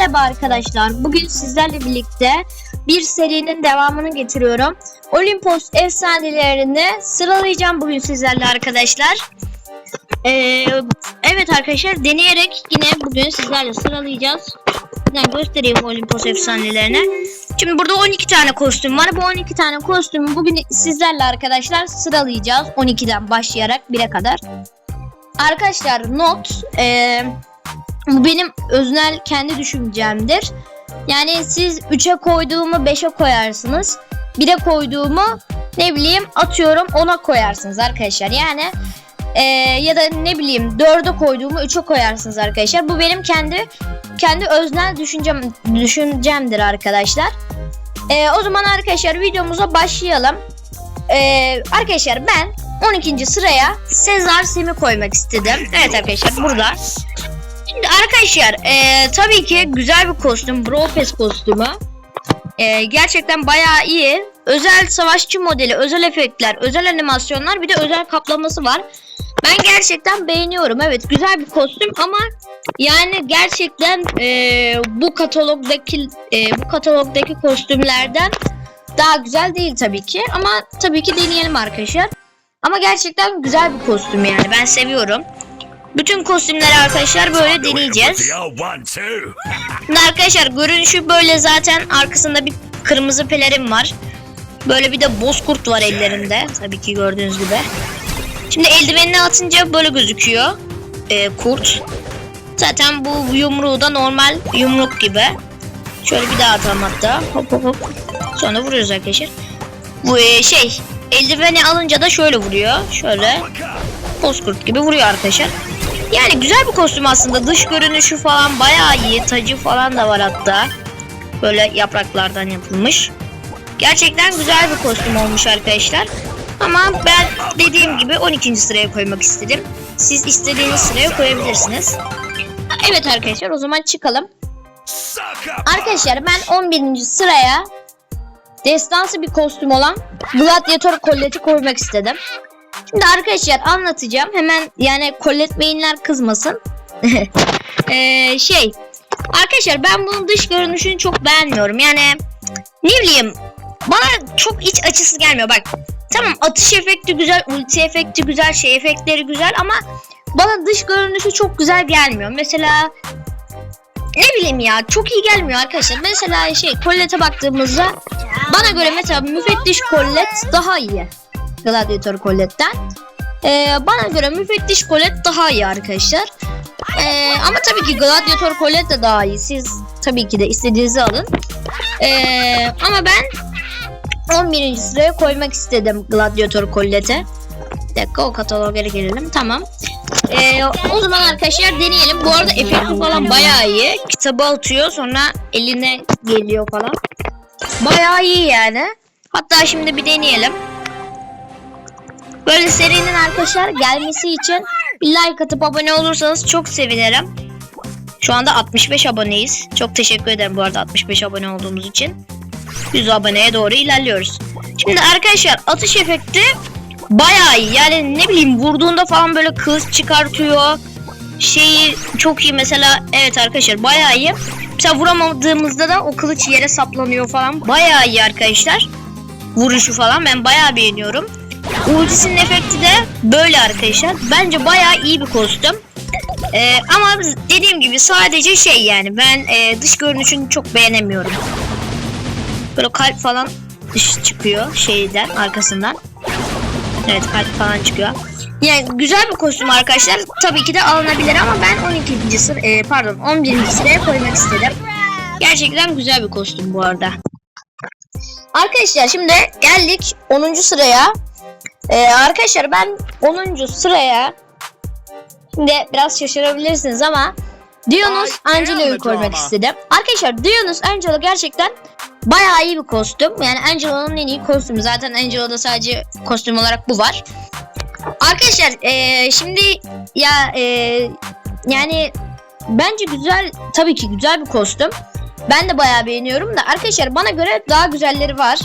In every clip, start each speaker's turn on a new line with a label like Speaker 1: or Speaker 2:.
Speaker 1: Merhaba arkadaşlar. Bugün sizlerle birlikte bir serinin devamını getiriyorum. Olimpos efsanelerini sıralayacağım bugün sizlerle arkadaşlar. Ee, evet arkadaşlar deneyerek yine bugün sizlerle sıralayacağız. Ben göstereyim Olimpos efsanelerini. Şimdi burada 12 tane kostüm var. Bu 12 tane kostümü bugün sizlerle arkadaşlar sıralayacağız. 12'den başlayarak 1'e kadar. Arkadaşlar not eee bu benim öznel kendi düşüncemdir. Yani siz 3'e koyduğumu 5'e koyarsınız. 1'e koyduğumu ne bileyim atıyorum 10'a koyarsınız arkadaşlar. Yani eee, ya da ne bileyim 4'e koyduğumu 3'e koyarsınız arkadaşlar. Bu benim kendi kendi öznel düşüncem düşüncemdir arkadaşlar. Eee, o zaman arkadaşlar videomuza başlayalım. Eee, arkadaşlar ben 12. sıraya Sezar Sem'i koymak istedim. Evet arkadaşlar burada. Şimdi arkadaşlar eee, tabii ki güzel bir kostüm. Brofes kostümü. Eee, gerçekten bayağı iyi. Özel savaşçı modeli, özel efektler, özel animasyonlar bir de özel kaplaması var. Ben gerçekten beğeniyorum. Evet güzel bir kostüm ama yani gerçekten eee, bu katalogdaki eee, bu katalogdaki kostümlerden daha güzel değil tabii ki. Ama tabii ki deneyelim arkadaşlar. Ama gerçekten güzel bir kostüm yani. Ben seviyorum. Bütün kostümleri arkadaşlar böyle deneyeceğiz. Şimdi arkadaşlar görünüşü böyle zaten arkasında bir kırmızı pelerin var. Böyle bir de bozkurt var ellerinde. Tabii ki gördüğünüz gibi. Şimdi eldivenini atınca böyle gözüküyor. Ee, kurt. Zaten bu yumruğu da normal yumruk gibi. Şöyle bir daha atalım hatta. Hop hop hop. Sonra vuruyoruz arkadaşlar. Bu e, şey eldiveni alınca da şöyle vuruyor. Şöyle bozkurt gibi vuruyor arkadaşlar. Yani güzel bir kostüm aslında. Dış görünüşü falan bayağı iyi. Tacı falan da var hatta. Böyle yapraklardan yapılmış. Gerçekten güzel bir kostüm olmuş arkadaşlar. Ama ben dediğim gibi 12. sıraya koymak istedim. Siz istediğiniz sıraya koyabilirsiniz. Evet arkadaşlar o zaman çıkalım. Arkadaşlar ben 11. sıraya destansı bir kostüm olan Gladiator kolleti koymak istedim. Şimdi arkadaşlar anlatacağım. Hemen yani kollet beyinler kızmasın. Ee, şey arkadaşlar ben bunun dış görünüşünü çok beğenmiyorum. Yani ne bileyim bana çok iç açısı gelmiyor. Bak tamam atış efekti güzel, ulti efekti güzel, şey efektleri güzel ama bana dış görünüşü çok güzel gelmiyor. Mesela ne bileyim ya çok iyi gelmiyor arkadaşlar. Mesela şey Collette'e baktığımızda bana göre mesela müfettiş Colette daha iyi. Gladiator Colette'den. Ee, bana göre müfettiş Colette daha iyi arkadaşlar. Ee, ama tabii ki Gladiator Colette de daha iyi. Siz tabii ki de istediğinizi alın. Ee, ama ben 11. sıraya koymak istedim Gladiator Colette'e. Bir dakika o kataloğa geri gelelim. Tamam. Ee, o zaman arkadaşlar deneyelim. Bu arada efekti falan bayağı iyi. Kitabı atıyor sonra eline geliyor falan. Bayağı iyi yani. Hatta şimdi bir deneyelim. Böyle serinin arkadaşlar gelmesi için bir like atıp abone olursanız çok sevinirim. Şu anda 65 aboneyiz. Çok teşekkür ederim bu arada 65 abone olduğumuz için. 100 aboneye doğru ilerliyoruz. Şimdi arkadaşlar atış efekti bayağı iyi. Yani ne bileyim vurduğunda falan böyle kılıç çıkartıyor. Şeyi çok iyi mesela evet arkadaşlar bayağı iyi. Mesela vuramadığımızda da o kılıç yere saplanıyor falan. Bayağı iyi arkadaşlar. Vuruşu falan ben bayağı beğeniyorum. Ultisinin efekti de böyle arkadaşlar. Bence bayağı iyi bir kostüm. Ee, ama dediğim gibi sadece şey yani ben e, dış görünüşünü çok beğenemiyorum. Böyle kalp falan dış çıkıyor şeyden arkasından. Evet kalp falan çıkıyor. Yani güzel bir kostüm arkadaşlar. Tabii ki de alınabilir ama ben 12. sıra e, pardon 11. sıraya koymak istedim. Gerçekten güzel bir kostüm bu arada. Arkadaşlar şimdi geldik 10. sıraya. Ee, arkadaşlar ben 10. sıraya şimdi biraz şaşırabilirsiniz ama Dionus Angelo'yu koymak istedim. Arkadaşlar Dionus Angelo gerçekten bayağı iyi bir kostüm. Yani Angelo'nun en iyi kostümü. Zaten Angelo'da sadece kostüm olarak bu var. Arkadaşlar ee, şimdi ya ee, yani bence güzel tabii ki güzel bir kostüm. Ben de bayağı beğeniyorum da arkadaşlar bana göre daha güzelleri var.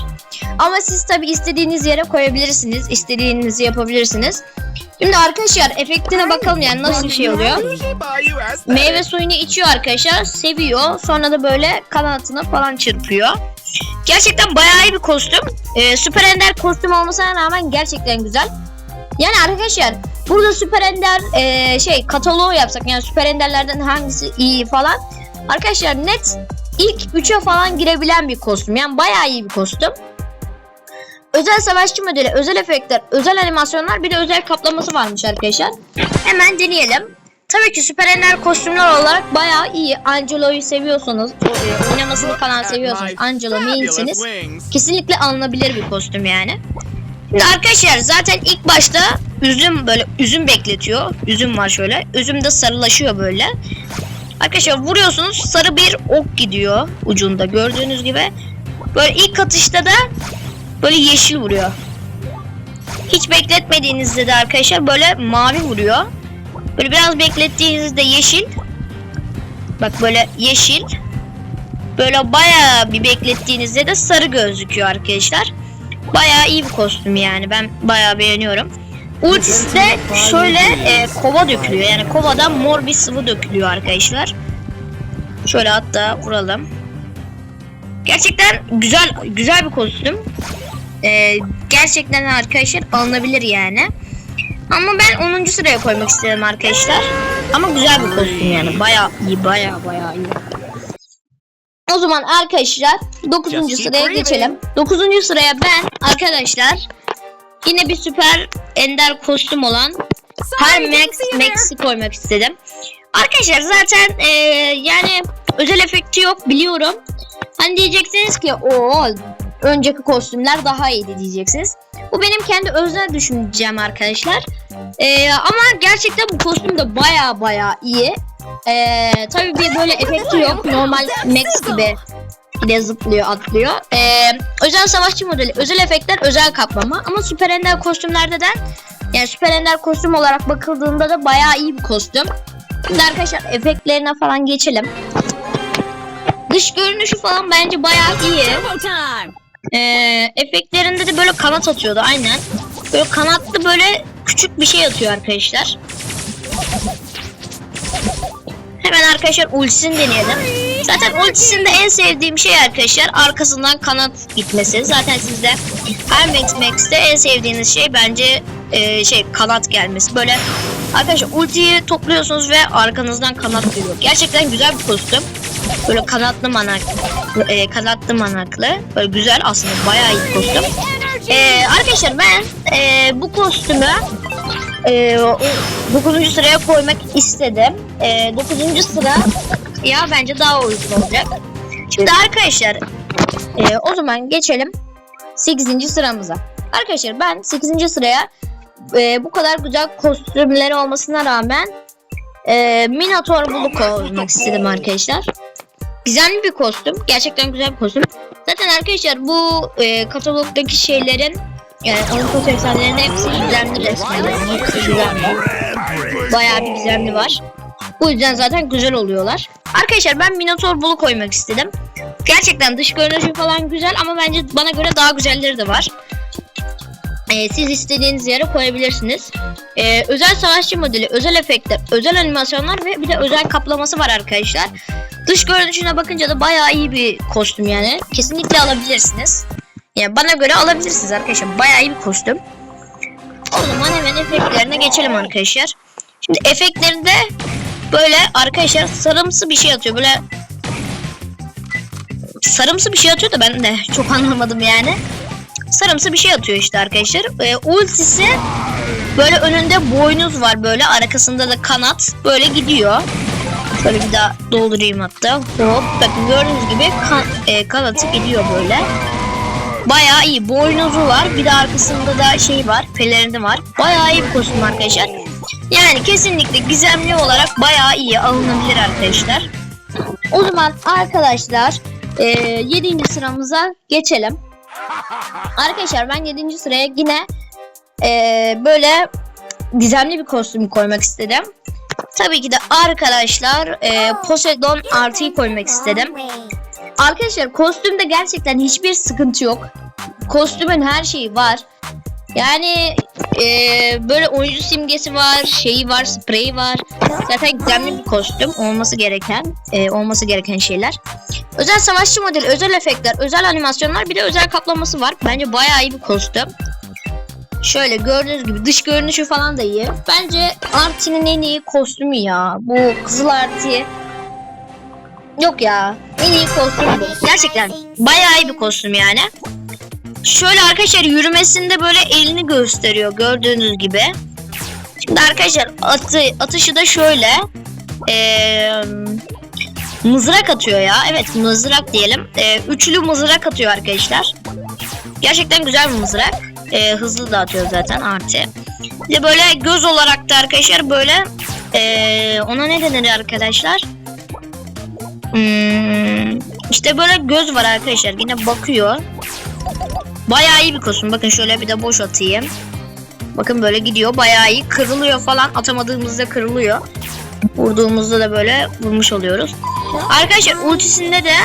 Speaker 1: Ama siz tabi istediğiniz yere koyabilirsiniz. istediğinizi yapabilirsiniz. Şimdi arkadaşlar efektine bakalım yani nasıl bir şey oluyor. Meyve suyunu içiyor arkadaşlar. Seviyor. Sonra da böyle kanatını falan çırpıyor. Gerçekten bayağı iyi bir kostüm. Ee, Süper Ender kostüm olmasına rağmen gerçekten güzel. Yani arkadaşlar burada Süper Ender ee, şey kataloğu yapsak yani Süper Ender'lerden hangisi iyi falan. Arkadaşlar net ilk 3'e falan girebilen bir kostüm. Yani bayağı iyi bir kostüm. Özel savaşçı modeli, özel efektler, özel animasyonlar bir de özel kaplaması varmış arkadaşlar. Hemen deneyelim. Tabii ki Süper Ender kostümler olarak bayağı iyi. Angelo'yu seviyorsanız, e, oynamasını falan seviyorsanız, Angelo mainsiniz. Kesinlikle alınabilir bir kostüm yani. Şimdi arkadaşlar zaten ilk başta üzüm böyle üzüm bekletiyor. Üzüm var şöyle. Üzüm de sarılaşıyor böyle. Arkadaşlar vuruyorsunuz sarı bir ok gidiyor ucunda gördüğünüz gibi. Böyle ilk atışta da böyle yeşil vuruyor. Hiç bekletmediğinizde de arkadaşlar böyle mavi vuruyor. Böyle biraz beklettiğinizde yeşil. Bak böyle yeşil. Böyle bayağı bir beklettiğinizde de sarı gözüküyor arkadaşlar. Bayağı iyi bir kostüm yani. Ben bayağı beğeniyorum. De şöyle e, kova dökülüyor. Yani kovadan mor bir sıvı dökülüyor arkadaşlar. Şöyle hatta vuralım. Gerçekten güzel güzel bir kostüm. E, gerçekten arkadaşlar alınabilir yani. Ama ben 10. sıraya koymak istedim arkadaşlar. Ama güzel bir kostüm yani. Bayağı iyi, bayağı bayağı iyi. O zaman arkadaşlar 9.
Speaker 2: Just keep
Speaker 1: sıraya geçelim. 9. sıraya ben arkadaşlar yine bir süper ender kostüm olan Her Max Max'i koymak istedim. Arkadaşlar zaten eee, yani özel efekti yok biliyorum. Hani diyeceksiniz ki o önceki kostümler daha iyiydi diyeceksiniz. Bu benim kendi özel düşüncem arkadaşlar. Eee, ama gerçekten bu kostüm de baya baya iyi. Eee tabii bir böyle efekti yok. Normal Max gibi bir de zıplıyor atlıyor. Eee, özel savaşçı modeli, özel efektler, özel kaplama. Ama Süper Ender kostümlerde de yani Süper Ender kostüm olarak bakıldığında da bayağı iyi bir kostüm. Şimdi arkadaşlar efektlerine falan geçelim. Dış görünüşü falan bence bayağı iyi. Ee, efektlerinde de böyle kanat atıyordu aynen. Böyle kanatlı böyle küçük bir şey atıyor arkadaşlar. Hemen arkadaşlar ultisini deneyelim. Zaten ultisinde en sevdiğim şey arkadaşlar arkasından kanat gitmesi. Zaten sizde her Max Max'te en sevdiğiniz şey bence e, şey kanat gelmesi. Böyle arkadaşlar ultiyi topluyorsunuz ve arkanızdan kanat geliyor. Gerçekten güzel bir kostüm. Böyle kanatlı manak, e, kanatlı manaklı. Böyle güzel aslında bayağı iyi kostüm. E, arkadaşlar ben e, bu kostümü e, 9. sıraya koymak istedim. E, 9. sıra ya bence daha uygun olacak. Şimdi arkadaşlar e, o zaman geçelim 8. sıramıza. Arkadaşlar ben 8. sıraya e, bu kadar güzel kostümleri olmasına rağmen e, Minotaur Blue koymak istedim arkadaşlar. Gizemli bir kostüm. Gerçekten güzel bir kostüm. Zaten arkadaşlar bu e, katalogdaki şeylerin yani Olympus efsanelerinin hepsi gizemli resmen. Yani hepsi gizemli. Bayağı bir gizemli var. Bu yüzden zaten güzel oluyorlar. Arkadaşlar ben Minotaur Bull'u koymak istedim. Gerçekten dış görünüşü falan güzel ama bence bana göre daha güzelleri de var. Ee, siz istediğiniz yere koyabilirsiniz. Ee, özel savaşçı modeli, özel efektler, özel animasyonlar ve bir de özel kaplaması var arkadaşlar. Dış görünüşüne bakınca da bayağı iyi bir kostüm yani. Kesinlikle alabilirsiniz. Yani bana göre alabilirsiniz arkadaşlar. Bayağı iyi bir kostüm. O hemen efektlerine geçelim arkadaşlar. Şimdi efektlerinde böyle arkadaşlar sarımsı bir şey atıyor. Böyle sarımsı bir şey atıyor da ben de çok anlamadım yani. Sarımsı bir şey atıyor işte arkadaşlar. Ee, ultisi böyle önünde boynuz var böyle arkasında da kanat böyle gidiyor. Şöyle bir daha doldurayım hatta. Hop bakın gördüğünüz gibi kan, e, kanatı gidiyor böyle. Bayağı iyi. Boynuzu var. Bir de arkasında da şey var. Pelerini var. Bayağı iyi bir kostüm arkadaşlar. Yani kesinlikle gizemli olarak bayağı iyi alınabilir arkadaşlar. O zaman arkadaşlar e, 7. sıramıza geçelim. Arkadaşlar ben 7. sıraya yine e, böyle gizemli bir kostüm koymak istedim. Tabii ki de arkadaşlar e, Poseidon artıyı koymak istedim. Arkadaşlar kostümde gerçekten hiçbir sıkıntı yok. Kostümün her şeyi var. Yani eee, böyle oyuncu simgesi var, şeyi var, spreyi var. Zaten gizemli bir kostüm olması gereken, eee, olması gereken şeyler. Özel savaşçı modeli, özel efektler, özel animasyonlar, bir de özel kaplaması var. Bence bayağı iyi bir kostüm. Şöyle gördüğünüz gibi dış görünüşü falan da iyi. Bence Artie'nin en iyi kostümü ya. Bu Kızıl Artie. Yok ya. En iyi kostüm bu. Gerçekten bayağı iyi bir kostüm yani. Şöyle arkadaşlar yürümesinde böyle elini gösteriyor gördüğünüz gibi. Şimdi arkadaşlar atı, atışı da şöyle. Ee, mızrak atıyor ya. Evet mızrak diyelim. Ee, üçlü mızrak atıyor arkadaşlar. Gerçekten güzel bir mızrak. Ee, hızlı da atıyor zaten artı. Bir de böyle göz olarak da arkadaşlar böyle ee, ona ne denir arkadaşlar? Hmm, işte böyle göz var arkadaşlar. Yine bakıyor. Bayağı iyi bir kostüm. Bakın şöyle bir de boş atayım. Bakın böyle gidiyor. Bayağı iyi. Kırılıyor falan. Atamadığımızda kırılıyor. Vurduğumuzda da böyle vurmuş oluyoruz. Arkadaşlar ultisinde de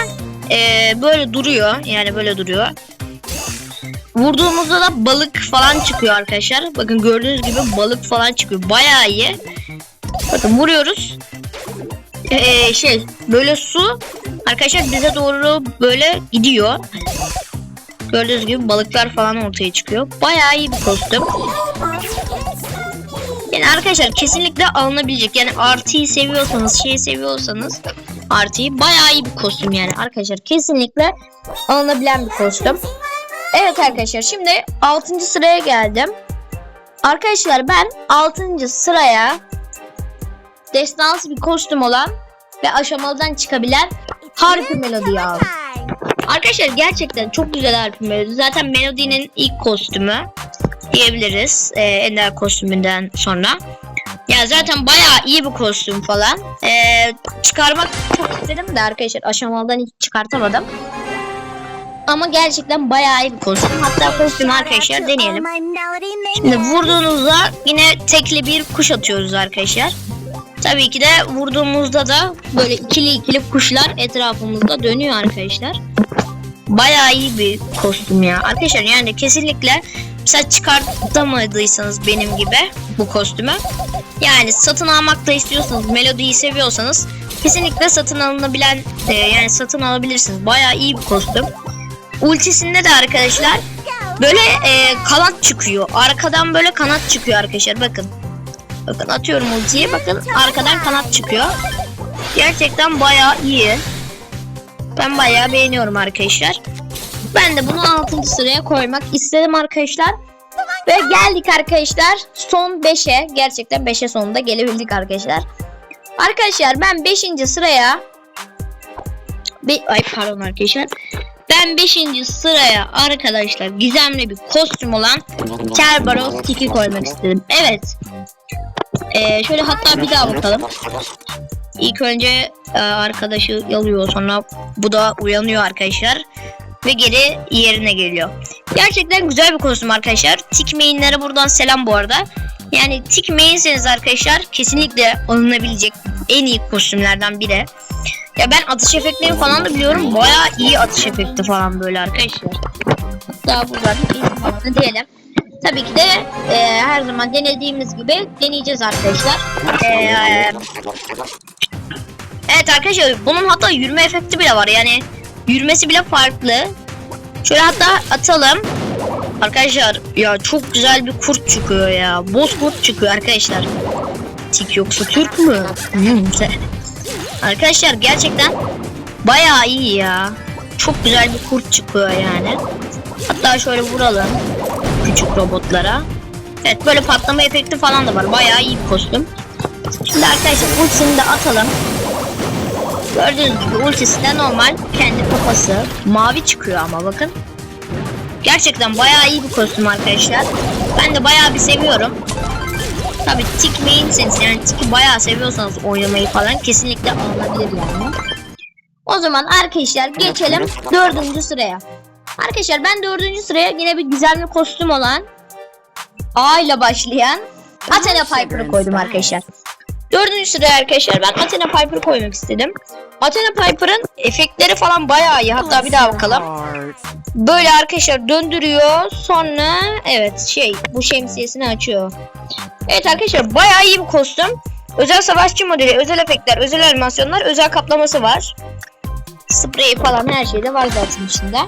Speaker 1: ee, böyle duruyor. Yani böyle duruyor. Vurduğumuzda da balık falan çıkıyor arkadaşlar. Bakın gördüğünüz gibi balık falan çıkıyor. Bayağı iyi. Bakın vuruyoruz. Ee, şey böyle su arkadaşlar bize doğru böyle gidiyor. Gördüğünüz gibi balıklar falan ortaya çıkıyor. Bayağı iyi bir kostüm. Yani arkadaşlar kesinlikle alınabilecek. Yani artıyı seviyorsanız, şeyi seviyorsanız artıyı bayağı iyi bir kostüm yani. Arkadaşlar kesinlikle alınabilen bir kostüm. Evet arkadaşlar şimdi 6. sıraya geldim. Arkadaşlar ben 6. sıraya destansı bir kostüm olan ve aşamalıdan çıkabilen Harpy Melody'yi aldım. Arkadaşlar gerçekten çok güzel Harpy Melody. Zaten Melody'nin ilk kostümü diyebiliriz. Ee, Ender kostümünden sonra. Ya zaten bayağı iyi bir kostüm falan. Ee, çıkarmak çok istedim de arkadaşlar aşamalıdan hiç çıkartamadım. Ama gerçekten bayağı iyi bir kostüm. Hatta kostümü arkadaşlar deneyelim. Şimdi vurduğunuzda yine tekli bir kuş atıyoruz arkadaşlar. Tabii ki de vurduğumuzda da böyle ikili ikili kuşlar etrafımızda dönüyor arkadaşlar. Bayağı iyi bir kostüm ya. Arkadaşlar yani kesinlikle mesela çıkartamadıysanız benim gibi bu kostümü. Yani satın almak da istiyorsanız, melodiyi seviyorsanız kesinlikle satın alınabilen e, yani satın alabilirsiniz. Bayağı iyi bir kostüm. Ultisinde de arkadaşlar böyle e, kanat çıkıyor. Arkadan böyle kanat çıkıyor arkadaşlar bakın. Bakın atıyorum ultiyi bakın arkadan kanat çıkıyor. Gerçekten bayağı iyi. Ben bayağı beğeniyorum arkadaşlar. Ben de bunu 6. sıraya koymak istedim arkadaşlar. Ve geldik arkadaşlar son 5'e. Gerçekten 5'e sonunda gelebildik arkadaşlar. Arkadaşlar ben 5. sıraya Be Ay pardon arkadaşlar. Ben 5. sıraya arkadaşlar gizemli bir kostüm olan Kerberos Tiki koymak istedim. Evet. Ee, şöyle hatta bir daha bakalım. İlk önce e, arkadaşı yalıyor sonra bu da uyanıyor arkadaşlar. Ve geri yerine geliyor. Gerçekten güzel bir kostüm arkadaşlar. Tik mainlere buradan selam bu arada. Yani tik mainseniz arkadaşlar kesinlikle alınabilecek en iyi kostümlerden biri. Ya ben atış efektlerini falan da biliyorum. Bayağı iyi atış efekti falan böyle arkadaşlar. Hatta buradan iyi diyelim. Tabii ki de e, her zaman denediğimiz gibi deneyeceğiz arkadaşlar. E, evet arkadaşlar bunun hatta yürüme efekti bile var. Yani yürümesi bile farklı. Şöyle hatta atalım. Arkadaşlar ya çok güzel bir kurt çıkıyor ya. Boz kurt çıkıyor arkadaşlar. Tik yoksa Türk mü? Arkadaşlar gerçekten bayağı iyi ya. Çok güzel bir kurt çıkıyor yani. Hatta şöyle vuralım küçük robotlara. Evet böyle patlama efekti falan da var. Bayağı iyi bir kostüm. Şimdi arkadaşlar ultisini de atalım. Gördüğünüz gibi ultisi de normal kendi kafası. Mavi çıkıyor ama bakın. Gerçekten bayağı iyi bir kostüm arkadaşlar. Ben de bayağı bir seviyorum. Tabi tik mainseniz yani tiki bayağı seviyorsanız oynamayı falan kesinlikle alınabilir yani. O zaman arkadaşlar geçelim dördüncü sıraya. Arkadaşlar ben dördüncü sıraya yine bir güzel bir kostüm olan A ile başlayan Athena Piper'ı koydum arkadaşlar. Dördüncü sıraya arkadaşlar ben Athena Piper'ı koymak istedim. Athena Piper'ın efektleri falan bayağı iyi. Hatta bir daha bakalım. Böyle arkadaşlar döndürüyor. Sonra evet şey bu şemsiyesini açıyor. Evet arkadaşlar bayağı iyi bir kostüm. Özel savaşçı modeli, özel efektler, özel animasyonlar, özel kaplaması var. Sprey falan her şey de var zaten içinde.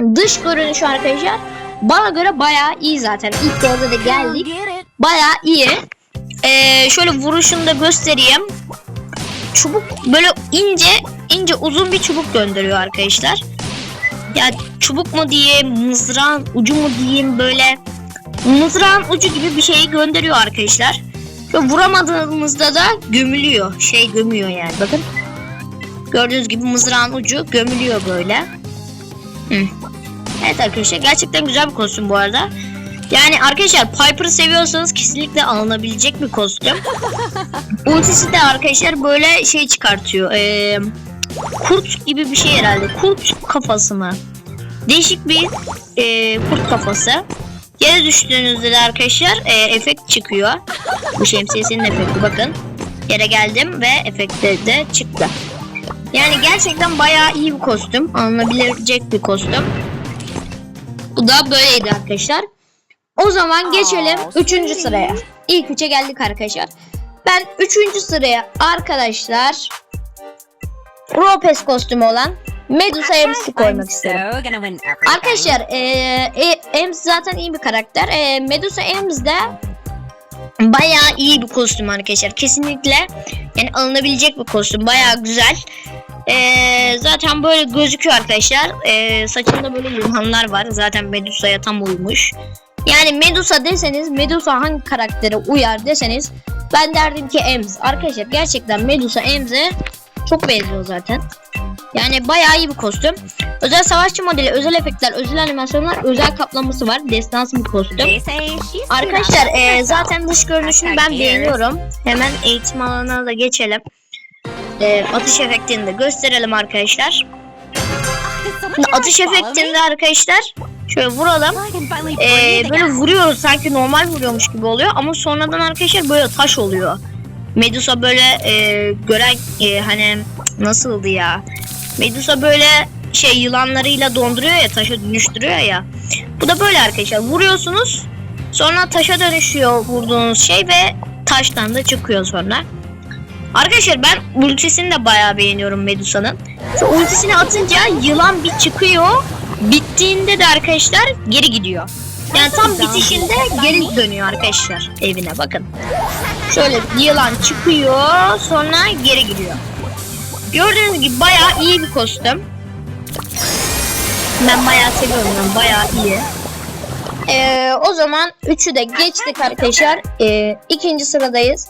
Speaker 1: Dış görünüşü arkadaşlar bana göre bayağı iyi zaten. İlk yolda da geldik. Bayağı iyi. Ee, şöyle vuruşunu da göstereyim. Çubuk böyle ince ince uzun bir çubuk gönderiyor arkadaşlar. Ya çubuk mu diyeyim, mızrağın ucu mu diyeyim böyle mızrağın ucu gibi bir şeyi gönderiyor arkadaşlar. Ve vuramadığımızda da gömülüyor. Şey gömüyor yani bakın. Gördüğünüz gibi mızrağın ucu gömülüyor böyle. Hı. Evet arkadaşlar gerçekten güzel bir kostüm bu arada. Yani arkadaşlar Piper'ı seviyorsanız kesinlikle alınabilecek bir kostüm. Ultisi de arkadaşlar böyle şey çıkartıyor. Ee, kurt gibi bir şey herhalde. Kurt kafası mı? Değişik bir e, kurt kafası. Yere düştüğünüzde de arkadaşlar e, efekt çıkıyor. Bu şemsiyesinin efekti bakın. Yere geldim ve efekte de çıktı. Yani gerçekten bayağı iyi bir kostüm. Alınabilecek bir kostüm. Bu da böyleydi arkadaşlar. O zaman geçelim 3. sıraya. İlk 3'e geldik arkadaşlar. Ben 3. sıraya arkadaşlar Ropes kostümü olan Medusa Ems'i koymak isterim. Arkadaşlar e, e, Ems zaten iyi bir karakter. E, Medusa Ems de bayağı iyi bir kostüm arkadaşlar. Kesinlikle yani alınabilecek bir kostüm. Bayağı güzel. E, zaten böyle gözüküyor arkadaşlar. E, saçında böyle yılanlar var. Zaten Medusa'ya tam uymuş. Yani Medusa deseniz Medusa hangi karaktere uyar deseniz ben derdim ki Ems. Arkadaşlar gerçekten Medusa Ems'e çok benziyor zaten. Yani bayağı iyi bir kostüm. Özel savaşçı modeli, özel efektler, özel animasyonlar, özel kaplaması var. Destansı bir kostüm. Arkadaşlar e, zaten dış görünüşünü ben beğeniyorum. Hemen eğitim alanına da geçelim. E, atış efektini de gösterelim arkadaşlar. Şimdi atış efektinde arkadaşlar şöyle vuralım. E, böyle vuruyoruz sanki normal vuruyormuş gibi oluyor ama sonradan arkadaşlar böyle taş oluyor. Medusa böyle e, gören e, hani nasıldı ya? Medusa böyle şey yılanlarıyla donduruyor ya taşa dönüştürüyor ya. Bu da böyle arkadaşlar vuruyorsunuz sonra taşa dönüşüyor vurduğunuz şey ve taştan da çıkıyor sonra. Arkadaşlar ben ultisini de bayağı beğeniyorum Medusa'nın. Ultisini atınca yılan bir çıkıyor. Bittiğinde de arkadaşlar geri gidiyor. Yani tam bitişinde geri dönüyor arkadaşlar evine bakın. Şöyle yılan çıkıyor sonra geri gidiyor. Gördüğünüz gibi bayağı iyi bir kostüm. Ben bayağı seviyorum ben bayağı iyi. Ee, o zaman üçü de geçtik arkadaşlar. Ee, ikinci sıradayız.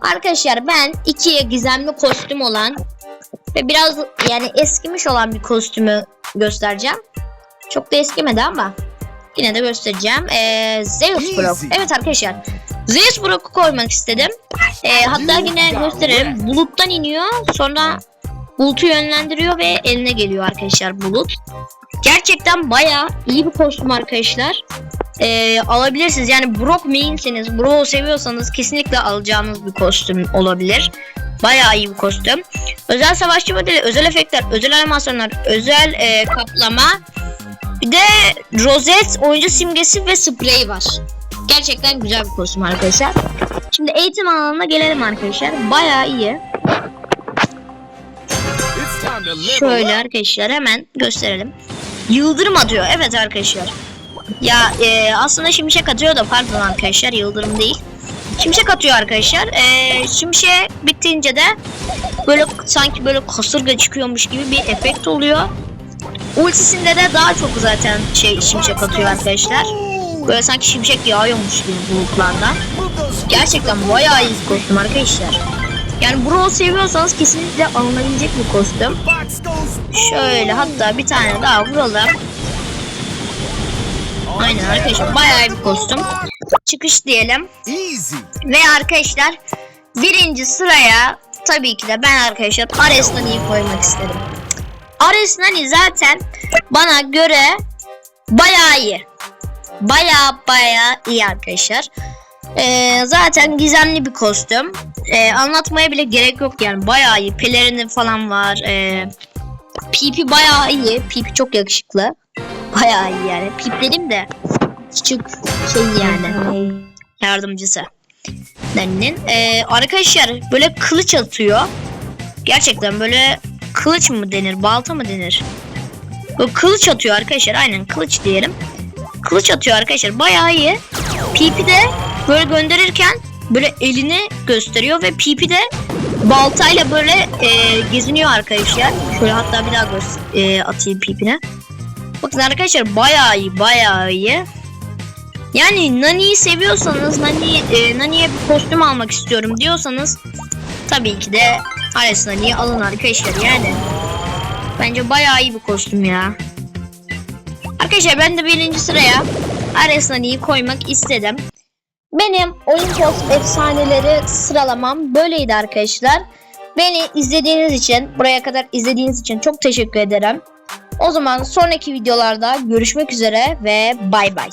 Speaker 1: Arkadaşlar ben ikiye gizemli kostüm olan ve biraz yani eskimiş olan bir kostümü göstereceğim. Çok da eskimedi ama yine de göstereceğim. Ee, Zeus Brock. Evet arkadaşlar. Zeus Brock'u koymak istedim. Ee, hatta yine gösterelim. Buluttan iniyor. Sonra bulutu yönlendiriyor ve eline geliyor arkadaşlar bulut. Gerçekten bayağı iyi bir kostüm arkadaşlar. Ee, alabilirsiniz. Yani Brock mainseniz, Brock'u seviyorsanız kesinlikle alacağınız bir kostüm olabilir. Bayağı iyi bir kostüm. Özel savaşçı modeli, özel efektler, özel animasyonlar, özel e, kaplama. Bir de rozet, oyuncu simgesi ve sprey var. Gerçekten güzel bir kostüm arkadaşlar. Şimdi eğitim alanına gelelim arkadaşlar. Bayağı iyi. Şöyle arkadaşlar hemen gösterelim. Yıldırım atıyor. Evet arkadaşlar. Ya e, aslında şimşek atıyor da pardon arkadaşlar yıldırım değil. Şimşek atıyor arkadaşlar. E, şimşek bittiğince de böyle sanki böyle kasırga çıkıyormuş gibi bir efekt oluyor. Ultisinde de daha çok zaten şey şimşek atıyor arkadaşlar. Böyle sanki şimşek yağıyormuş gibi bulutlardan. Gerçekten bayağı iyi kostüm arkadaşlar. Yani Brawl seviyorsanız kesinlikle alınabilecek bir kostüm. Şöyle hatta bir tane daha vuralım. Aynen arkadaşlar bayağı bir kostüm. Çıkış diyelim. Ve arkadaşlar birinci sıraya tabii ki de ben arkadaşlar Ares Nani'yi koymak istedim. Ares Nani zaten bana göre bayağı iyi. Bayağı bayağı iyi arkadaşlar. Ee, zaten gizemli bir kostüm. Ee, anlatmaya bile gerek yok yani. Bayağı iyi. Pelerini falan var. Ee, Pipi bayağı iyi. Pipi çok yakışıklı. Bayağı iyi yani. Pip dedim de küçük şey yani. Yardımcısı. Nani'nin. Ee, arkadaşlar böyle kılıç atıyor. Gerçekten böyle kılıç mı denir? Balta mı denir? Böyle kılıç atıyor arkadaşlar. Aynen kılıç diyelim. Kılıç atıyor arkadaşlar. Bayağı iyi. Pipi de böyle gönderirken böyle elini gösteriyor ve Pipi de baltayla böyle e, geziniyor arkadaşlar. Şöyle hatta bir daha e, atayım Pipi'ne. Bakın arkadaşlar bayağı iyi, bayağı iyi. Yani Nani'yi seviyorsanız, Nani, e, Nani'ye bir kostüm almak istiyorum diyorsanız tabii ki de Ares Nani'yi alın arkadaşlar yani. Bence bayağı iyi bir kostüm ya. Arkadaşlar ben de birinci sıraya Ares Nani'yi koymak istedim. Benim Olimpos efsaneleri sıralamam böyleydi arkadaşlar. Beni izlediğiniz için, buraya kadar izlediğiniz için çok teşekkür ederim. O zaman sonraki videolarda görüşmek üzere ve bay bay.